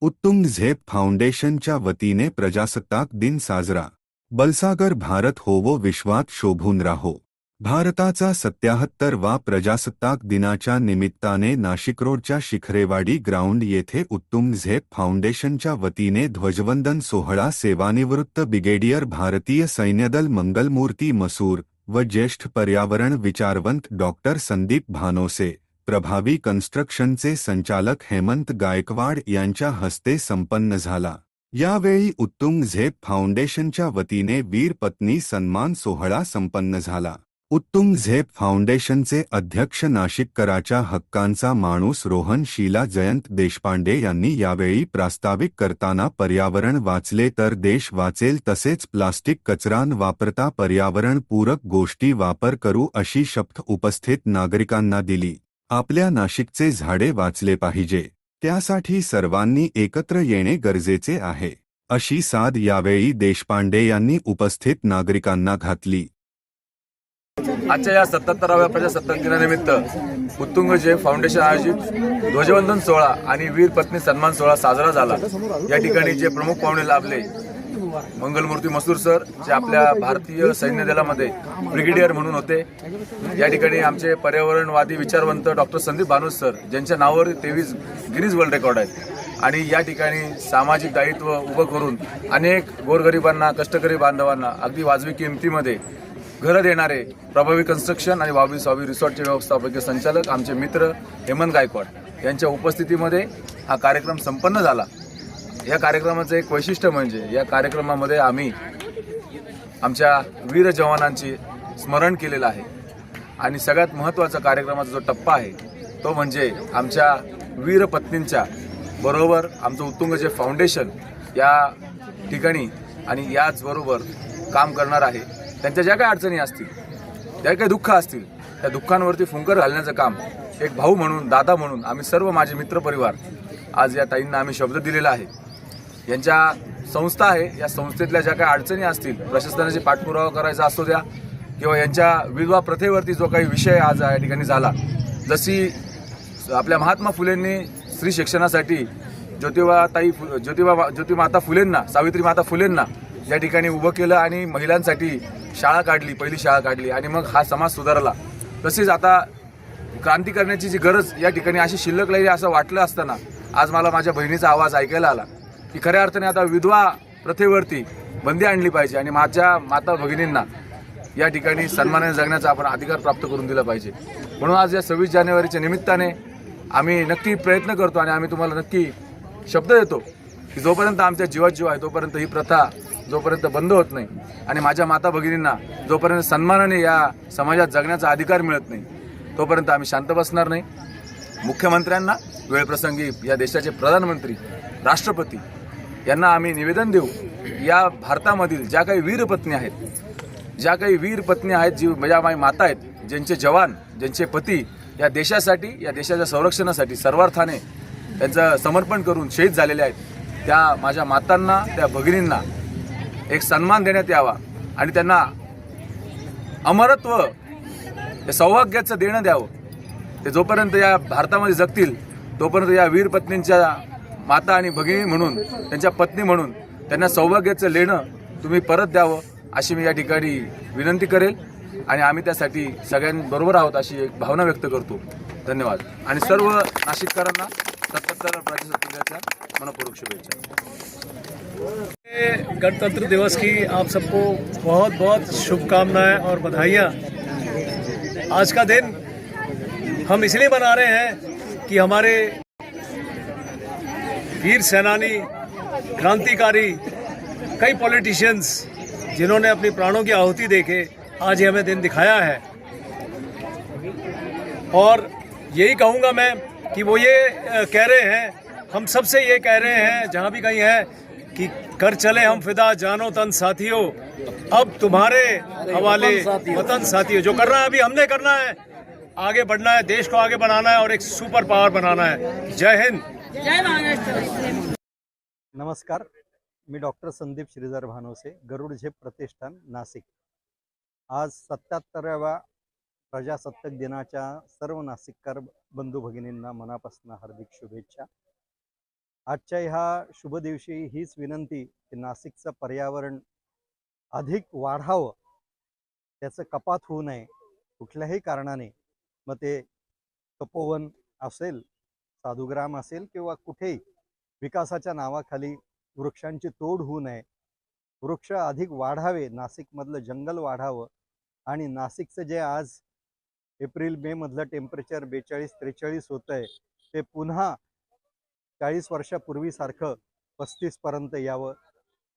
उत्तुंग झेप फाउंडेशनच्या वतीने प्रजासत्ताक दिन साजरा. बलसागर भारत होवो विश्वात शोभून राहो. भारताचा सत्याहत्तर वा प्रजासत्ताक दिनाच्या निमित्ताने नाशिकरोडच्या शिखरेवाडी ग्राउंड येथे उत्तुंग झेप फाउंडेशनच्या वतीने ध्वजवंदन सोहळा सेवानिवृत्त ब्रिगेडियर भारतीय सैन्यदल मंगलमूर्ती मसूर व ज्येष्ठ पर्यावरण विचारवंत डॉक्टर संदीप भानोसे. प्रभावी कन्स्ट्रक्शनचे संचालक हेमंत गायकवाड यांच्या हस्ते संपन्न झाला. यावेळी उत्तुंग झेप फाउंडेशनच्या वतीने वीर पत्नी सन्मान सोहळा संपन्न झाला. उत्तुंग झेप फाउंडेशनचे अध्यक्ष नाशिककराच्या हक्कांचा माणूस रोहन शीला जयंत देशपांडे यांनी यावेळी प्रास्ताविक करताना पर्यावरण वाचले तर देश वाचेल तसेच प्लास्टिक कचरा न वापरता पर्यावरणपूरक गोष्टी वापर करू अशी शपथ उपस्थित नागरिकांना दिली. आपल्या नाशिकचे झाडे वाचले पाहिजे. त्यासाठी सर्वांनी एकत्र येणे गरजेचे आहे. अशी साद यावेळी देशपांडे यांनी उपस्थित नागरिकांना घातली. आजच्या या सत्याहत्तराव्या प्रजासत्ताक दिनानिमित्त उत्तुंग जय फाउंडेशन आयोजित ध्वजवंदन सोहळा आणि वीर पत्नी सन्मान सोहळा साजरा झाला. या ठिकाणी जे प्रमुख पाहुणे लाभले मंगलमूर्ती मसूर सर जे आपल्या भारतीय सैन्य दलामध्ये ब्रिगेडियर म्हणून होते. या ठिकाणी आमचे पर्यावरणवादी विचारवंत डॉक्टर संदीप भानुस सर ज्यांच्या नावावर तेवीस गिरीज वर्ल्ड रेकॉर्ड आहेत. आणि या ठिकाणी सामाजिक दायित्व उभं करून अनेक गोरगरिबांना कष्टकरी बांधवांना अगदी वाजवी किमतीमध्ये घरं देणारे प्रभावी कन्स्ट्रक्शन आणि वावी स्वावी रिसॉर्टचे व्यवस्थापकीय संचालक आमचे मित्र हेमंत गायकवाड यांच्या उपस्थितीमध्ये हा कार्यक्रम संपन्न झाला. या कार्यक्रमाचं एक वैशिष्ट्य म्हणजे या कार्यक्रमामध्ये आम्ही आमच्या वीर जवानांचे स्मरण केलेलं आहे. आणि सगळ्यात महत्त्वाचा कार्यक्रमाचा जो टप्पा आहे तो म्हणजे आमच्या वीर पत्नींच्या बरोबर आमचं उत्तुंग जे फाउंडेशन या ठिकाणी आणि याचबरोबर काम करणार आहे. त्यांच्या ज्या काही अडचणी असतील ज्या काही दुःख असतील त्या दुःखांवरती फुंकर घालण्याचं काम एक भाऊ म्हणून दादा म्हणून आम्ही सर्व माझे मित्रपरिवार आज या ताईंना आम्ही शब्द दिलेला आहे. यांच्या संस्था आहे. या संस्थेतल्या ज्या काही अडचणी असतील प्रशासनाची पाठपुरावा करायचा असतो द्या किंवा यांच्या विधवा प्रथेवरती जो काही विषय आज या ठिकाणी झाला जशी आपल्या महात्मा फुलेंनी स्त्री शिक्षणासाठी ज्योतिबाताई फु- ज्योतिबा ज्योतिमाता फुलेंना सावित्री माता फुलेंना या ठिकाणी उभं केलं आणि महिलांसाठी शाळा काढली पहिली शाळा काढली आणि मग हा समाज सुधारला. तसेच आता क्रांती करण्याची जी गरज या ठिकाणी अशी शिल्लक राहिली असं वाटलं असताना आज मला माझ्या बहिणीचा आवाज ऐकायला आला. की खऱ्या अर्थाने आता विधवा प्रथेवरती बंदी आणली पाहिजे आणि माझ्या माता भगिनींना या ठिकाणी सन्मानाने जगण्याचा आपण अधिकार प्राप्त करून दिला पाहिजे. म्हणून आज या सव्वीस जानेवारीच्या निमित्ताने आम्ही नक्की प्रयत्न करतो आणि आम्ही तुम्हाला नक्की शब्द देतो की जोपर्यंत आमच्या जीवात जीव आहे तोपर्यंत ही प्रथा जोपर्यंत बंद होत नाही आणि माझ्या माता भगिनींना जोपर्यंत सन्मानाने या समाजात जगण्याचा अधिकार मिळत नाही तोपर्यंत आम्ही शांत बसणार नाही. मुख्यमंत्र्यांना वेळप्रसंगी या देशाचे प्रधानमंत्री राष्ट्रपती यांना आम्ही निवेदन देऊ. या भारतामधील ज्या काही वीरपत्नी आहेत ज्या काही वीर पत्नी आहेत जी ज्या माई माता आहेत ज्यांचे जवान ज्यांचे पती या देशासाठी या देशाच्या संरक्षणासाठी सर्वार्थाने त्यांचं समर्पण करून शहीद झालेले आहेत. त्या माझ्या मातांना त्या भगिनींना एक सन्मान देण्यात यावा आणि त्यांना अमरत्व हे सौभाग्याचं देणं द्यावं. ते जोपर्यंत या भारतामध्ये जगतील तोपर्यंत या वीर पत्नींच्या माता आणि भगिनी म्हणून त्यांच्या पत्नी म्हणून त्यांना सौभाग्याचं लेणं तुम्ही परत द्यावं अशी मी या ठिकाणी विनंती करेल. आणि आम्ही त्यासाठी सगळ्यांबरोबर आहोत अशी एक भावना व्यक्त करतो. धन्यवाद. आणि सर्व नाशिककरांना सत्याहत्तर प्रजासत्ताकाच्या मनपूर्वक शुभेच्छा. गणतंत्र दिवस की आप सबको बहुत बहुत शुभकामनाएं और बधाइयाँ। आज का दिन हम इसलिए मना रहे हैं कि हमारे वीर सेनानी, क्रांतिकारी, कई पॉलिटिशियंस जिन्होंने अपनी प्राणों की आहुति देके आज हमें दिन दिखाया है। और यही कहूँगा मैं कि वो ये कह रहे हैं, हम सबसे ये कह रहे हैं, जहाँ भी कहीं है, कि कर चले हम फिदा, जानो तन साथियों। अब तुम्हारे हवाले वतन साथियों, जो करना है अभी हमने करना है। आगे बढ़ना है, देश को आगे बढ़ाना है और एक सुपर पावर बनाना है। जय हिंद। जय महाराष्ट्र. नमस्कार मी डॉक्टर संदीप श्रीधर भानोसे गरुड झेप प्रतिष्ठान नाशिक. आज सत्याहत्तराव्या प्रजासत्ताक दिनाच्या सर्व नाशिककर बंधू भगिनींना मनापासून हार्दिक शुभेच्छा. आजच्या ह्या शुभ दिवशी हीच विनंती की नाशिकचं पर्यावरण अधिक वाढावं. त्याचं कपात होऊ नये कुठल्याही कारणाने. मग ते तपोवन असेल साधुग्राम असेल किंवा कुठेही विकासाच्या नावाखाली वृक्षांची तोड होऊ नये. वृक्ष अधिक वाढावे नाशिकमधलं जंगल वाढावं आणि नाशिकचं जे आज एप्रिल मे मधलं टेम्परेचर बेचाळीस त्रेचाळीस होतं आहे ते पुन्हा चाळीस वर्षापूर्वीसारखं पस्तीसपर्यंत यावं.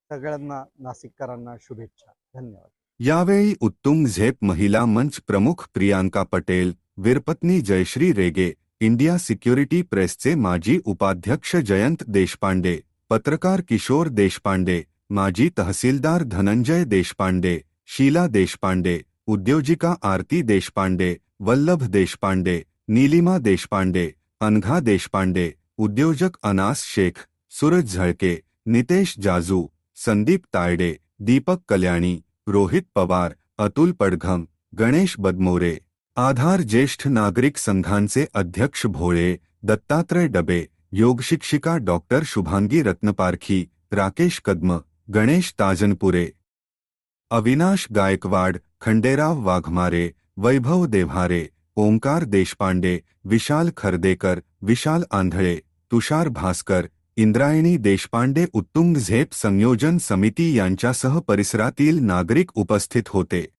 सगळ्यांना नाशिककरांना शुभेच्छा. धन्यवाद. यावेळी उत्तुंग झेप महिला मंच प्रमुख प्रियांका पटेल वीरपत्नी जयश्री रेगे इंडिया सिक्युरिटी प्रेसचे माजी उपाध्यक्ष जयंत देशपांडे, पत्रकार किशोर देशपांडे, माजी तहसीलदार धनंजय देशपांडे, शीला देशपांडे, उद्योजिका आरती देशपांडे, वल्लभ देशपांडे, नीलिमा देशपांडे, अनघा देशपांडे, उद्योजक अनास शेख, सूरज झळके, नितेश जाजू, संदीप तायडे, दीपक कल्याणी, रोहित पवार, अतुल पडघम, गणेश बदमोरे आधार ज्येष्ठ नागरिक संघांचे अध्यक्ष भोळे, दत्तात्रय डबे योगशिक्षिका डॉक्टर शुभांगी रत्नपारखी, राकेश कदम, गणेश ताजनपुरे, अविनाश गायकवाड, खंडेराव वाघमारे, वैभव देव्हारे, ओंकार देशपांडे, विशाल खर्देकर, विशाल आंधळे, तुषार भास्कर, इंद्रायणी देशपांडे उत्तुंग झेप संयोजन समिती यांच्यासह परिसरातील नागरिक उपस्थित होते.